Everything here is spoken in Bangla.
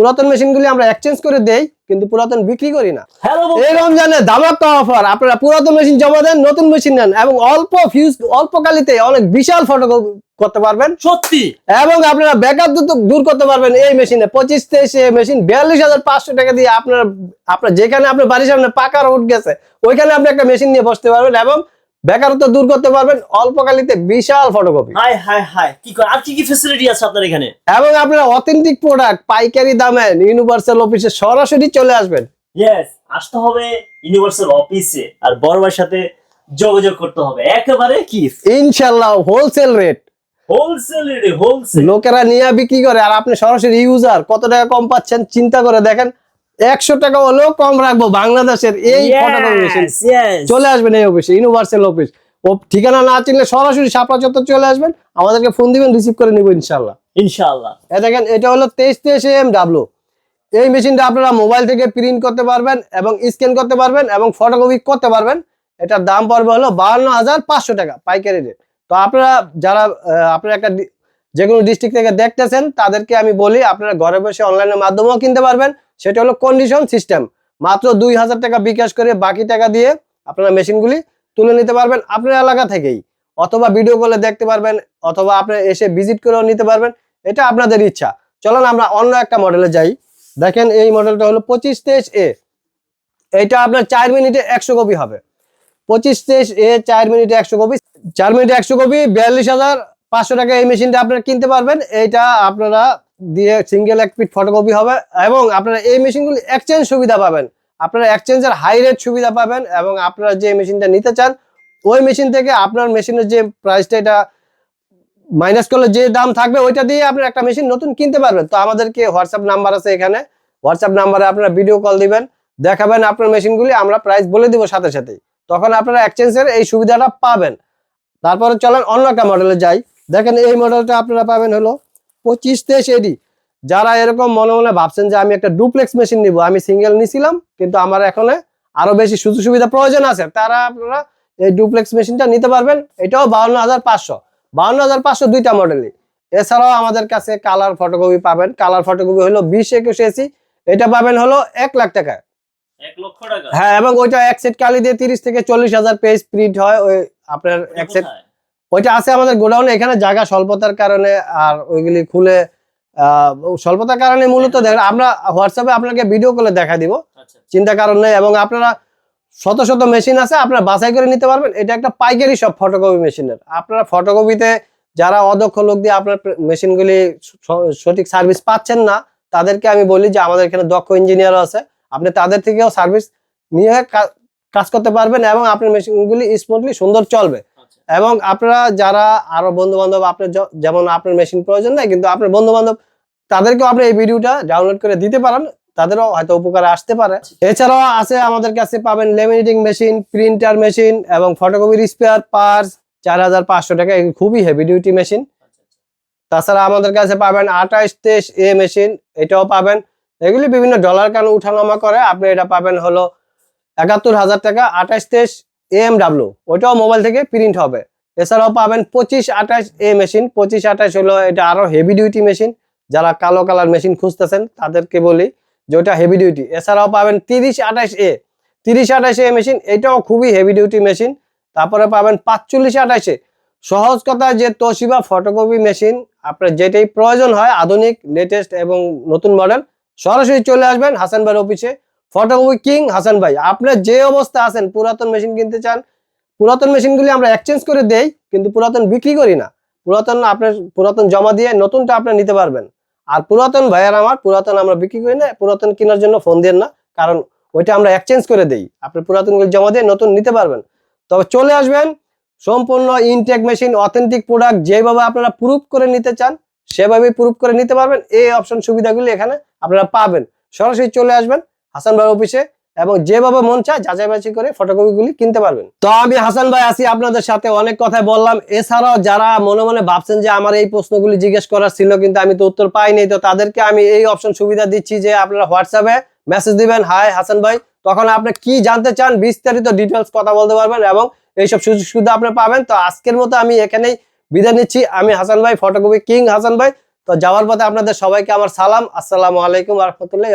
পুরাতন মেশিনগুলি আমরা এক্সচেঞ্জ করে দেই কিন্তু পুরাতন বিক্রি করি না। এই রমজানে ধামাকা অফার আপনারা পুরাতন মেশিন জমা দেন নতুন মেশিন নেন এবং অল্প ফিউজ অল্প কালিতে অনেক বিশাল ফটো করতে পারবেন। সত্যি? এবং আপনারা ব্যাকআপ দূর করতে পারবেন এই মেশিনে। পঁচিশ তেইশে মেশিন বিয়াল্লিশ হাজার পাঁচশো টাকা দিয়ে আপনার আপনার যেখানে আপনার বাড়ির সামনে পাকা রোড গেছে ওইখানে আপনি একটা মেশিন নিয়ে বসতে পারবেন এবং বেকারত্ব দূর করতে পারবেন অল্প কালিতে বিশাল ফটোকপি হাই হাই হাই কি করে আর কি কি ফ্যাসিলিটি আছে আপনার এখানে? এবং আপনারা অথেন্টিক প্রোডাক্ট পাইকারি দামে ইউনিভার্সাল অফিসে সরাসরি চলে আসবেন। ইয়েস আসতে হবে ইউনিভার্সাল অফিসে আর বড় ভাইয়ের সাথে যোগাযোগ করতে হবে। একেবারে কি? ইনশাল্লাহ হোলসেল রেট হোলসেল রেটে হোলসেল লোকেরা নিয়ে বিক্রি করে আর আপনি সরাসরি ইউজার কত টাকা কম পাচ্ছেন চিন্তা করে দেখেন। একশো টাকা হলেও কম রাখব বাংলাদেশের এই চলে আসবেন এই অফিসে ইউনিভার্সাল অফিস ও ঠিকানা না চিনলে সরাসরি সাপড়া চত্বর চলে আসবেন। আমাদেরকে ফোন দিবেন রিসিভ করে নিব ইনশাল্লাহ ইনশাআল্লাহ। এ দেখেন এটা হলো তেইশ তেইশ এম ডাব্লু এই মেশিনটা আপনারা মোবাইল থেকে প্রিন্ট করতে পারবেন এবং স্ক্যান করতে পারবেন এবং ফটোকপি করতে পারবেন। এটার দাম পড়বে হলো বাহান্ন হাজার পাঁচশো টাকা পাইকারি রেট তো আপনারা যারা আপনারা একটা যে কোনো ডিস্ট্রিক্ট থেকে দেখতেছেন তাদেরকে আমি বলি আপনারা ঘরে বসে অনলাইনের মাধ্যমেও কিনতে পারবেন। সেটা হলো কন্ডিশন সিস্টেম মাত্র দুই হাজার টাকা বিকাশ করে বাকি টাকা দিয়ে আপনারা মেশিনগুলি তুলে নিতে পারবেন আপনার এলাকা থেকেই। অথবা ভিডিও কলে দেখতে পারবেন, অথবা আপনি এসে ভিজিট করেও নিতে পারবেন, এটা আপনাদের ইচ্ছা। চলুন আমরা অন্য একটা মডেলে যাই। দেখেন এই মডেলটা হলো পঁচিশ তেইশ এ এটা আপনার চার মিনিটে একশো কপি হবে। পঁচিশ তেইশ এ চার মিনিটে একশো কপি। চার মিনিটে একশো কপি, বিয়াল্লিশ হাজার পাঁচশো টাকা এই মেশিনটা আপনারা কিনতে পারবেন। এইটা আপনারা দিয়ে সিঙ্গেল এক পিট ফটোকপি হবে এবং আপনারা এই মেশিনগুলি এক্সচেঞ্জ সুবিধা পাবেন। আপনারা এক্সচেঞ্জের হাই রেট সুবিধা পাবেন এবং আপনারা যে মেশিনটা নিতে চান, ওই মেশিন থেকে আপনার মেশিনের যে প্রাইসটা এটা মাইনাস করলে যে দাম থাকবে, ওইটা দিয়ে আপনি একটা মেশিন নতুন কিনতে পারবেন। তো আমাদেরকে হোয়াটসঅ্যাপ নাম্বার আছে এখানে। হোয়াটসঅ্যাপ নাম্বারে আপনারা ভিডিও কল দিবেন, দেখাবেন আপনার মেশিনগুলি আমরা প্রাইস বলে দিব সাথে সাথেই। তখন আপনারা এক্সচেঞ্জের এই সুবিধাটা পাবেন। তারপরে চলেন অন্য একটা মডেলে যাই। দেখেন এই মডেলটা আপনারা পাবেন হলো পঁচিশ তেইশ এডি যারা এরকম মনে মনে ভাবছেন যে আমি একটা ডুপ্লেক্স মেশিন নিব আমি সিঙ্গেল নিছিলাম কিন্তু আমার এখন আরও বেশি সুযোগ সুবিধা প্রয়োজন আছে তারা আপনারা এই ডুপ্লেক্স মেশিনটা নিতে পারবেন। এটাও বাউন্ন হাজার পাঁচশো। বাউন্ন হাজার পাঁচশো দুইটা মডেলই এছাড়াও আমাদের কাছে কালার ফটোকপি পাবেন। কালার ফটোকপি হলো বিশ একুশ এসি এটা পাবেন হলো এক লাখ টাকায় এক লক্ষ টাকা? হ্যাঁ এবং ওইটা এক সেট কালি দিয়ে তিরিশ থেকে চল্লিশ হাজার পেজ প্রিন্ট হয়। ওই আপনার এক সেট? ওইটা আছে আমাদের গোডাউনে এখানে জায়গা স্বল্পতার কারণে আর ওইগুলি খুলে স্বল্পতার কারণে মূলত দেখেন আমরা হোয়াটসঅ্যাপে আপনাকে ভিডিও কলে দেখা দিব আচ্ছা। চিন্তা কারণ নেই এবং আপনারা শত শত মেশিন আছে আপনারা বাছাই করে নিতে পারবেন। এটা একটা পাইকারি সব ফটোকপি মেশিনের আপনারা ফটোকপিতে যারা অদক্ষ লোক দিয়ে আপনার মেশিনগুলি সঠিক সার্ভিস পাচ্ছেন না তাদেরকে আমি বলি যে আমাদের এখানে দক্ষ ইঞ্জিনিয়ার আছে। আপনি তাদের থেকেও সার্ভিস নিয়ে কাজ করতে পারবেন এবং আপনার মেশিনগুলি স্মুথলি সুন্দর চলবে। এবং আপনারা যারা আরও বন্ধু বান্ধব আপনার যেমন আপনার মেশিন প্রয়োজন নাই, কিন্তু আপনার বন্ধু বান্ধব তাদেরকেও আপনি এই ভিডিওটা ডাউনলোড করে দিতে পারেন, তাদেরও হয়তো উপকারে আসতে পারে। এছাড়াও আছে আমাদের কাছে পাবেন লেমিনেটিং মেশিন প্রিন্টার মেশিন এবং ফটোকপির স্পেয়ার পার্স চার হাজার পাঁচশো টাকা খুবই হেভি ডিউটি মেশিন আচ্ছা আচ্ছা। তাছাড়া আমাদের কাছে পাবেন আঠাশ তেইশ এ মেশিন এটাও পাবেন। এগুলি বিভিন্ন ডলার কারণে উঠানামা করে, আপনি এটা পাবেন হলো একাত্তর হাজার টাকা, আঠাশ তেইশ এম ডাব্লু ওটাও মোবাইল থেকে প্রিন্ট হবে। এছাড়াও পাবেন পঁচিশ আঠাশ এ মেশিন পঁচিশ আঠাশ হলো এটা আরও হেভি ডিউটি মেশিন যারা কালো কালার মেশিন খুঁজতেছেন, তাদেরকে বলি যে ওটা হেভি ডিউটি এছাড়াও পাবেন তিরিশ আঠাশ এ তিরিশ আঠাশ এ মেশিন এটাও খুবই হেভি ডিউটি মেশিন তারপরে পাবেন পাঁচচল্লিশ আঠাশে সহজ কথা যে তোশিবা ফটোকপি মেশিন আপনার যেটাই প্রয়োজন হয়, আধুনিক লেটেস্ট এবং নতুন মডেল সরাসরি চলে আসবেন হাসান ভাইয়ের অফিসে ফটোকপি কিং হাসান ভাই, আপনার যে অবস্থা আছেন, পুরাতন মেশিন কিনতে চান, পুরাতন মেশিনগুলি আমরা এক্সচেঞ্জ করে দেই, কিন্তু পুরাতন বিক্রি করি না। পুরাতন আপনার, পুরাতন জমা দিয়ে নতুনটা আপনি নিতে পারবেন। আর পুরাতন ভাইয়ার আমার, পুরাতন আমরা বিক্রি করি না, পুরাতন কেনার জন্য ফোন দেন না, কারণ ওইটা আমরা এক্সচেঞ্জ করে দেই। আপনি পুরাতনগুলি জমা দিয়ে নতুন নিতে পারবেন। তবে চলে আসবেন, সম্পূর্ণ ইনটেক মেশিন অথেন্টিক প্রোডাক্ট যেভাবে আপনারা প্রুফ করে নিতে চান সেভাবে প্রুফ করে নিতে পারবেন। এই অপশন সুবিধাগুলি এখানে আপনারা পাবেন। সরাসরি চলে আসবেন হাসান ভাই অফিসে এবং যেভাবে মন চায় যাচাই বাছাই করে ফটোকপিগুলি কিনতে পারবেন। তো আমি হাসান ভাই আছি আপনাদের সাথে, অনেক কথাই বললাম। এছাড়াও যারা মনে মনে ভাবছেন যে আমার এই প্রশ্নগুলি জিজ্ঞেস করার ছিল কিন্তু আমি তো উত্তর পাইনি তো তাদেরকে আমি এই অপশন সুবিধা দিচ্ছি যে আপনারা হোয়াটসঅ্যাপে মেসেজ দিবেন হাই হাসান ভাই। তখন আপনি কি জানতে চান বিস্তারিত ডিটেলস কথা বলতে পারবেন এবং এইসব সুযোগ সুবিধা আপনি পাবেন। তো আজকের মতো আমি এখানেই বিদায় নিচ্ছি। আমি হাসান ভাই ফটোকপি কিং হাসান ভাই। তো যাওয়ার পথে আপনাদের সবাইকে আমার সালাম। আসসালামু আলাইকুম রহমতুল্লাহ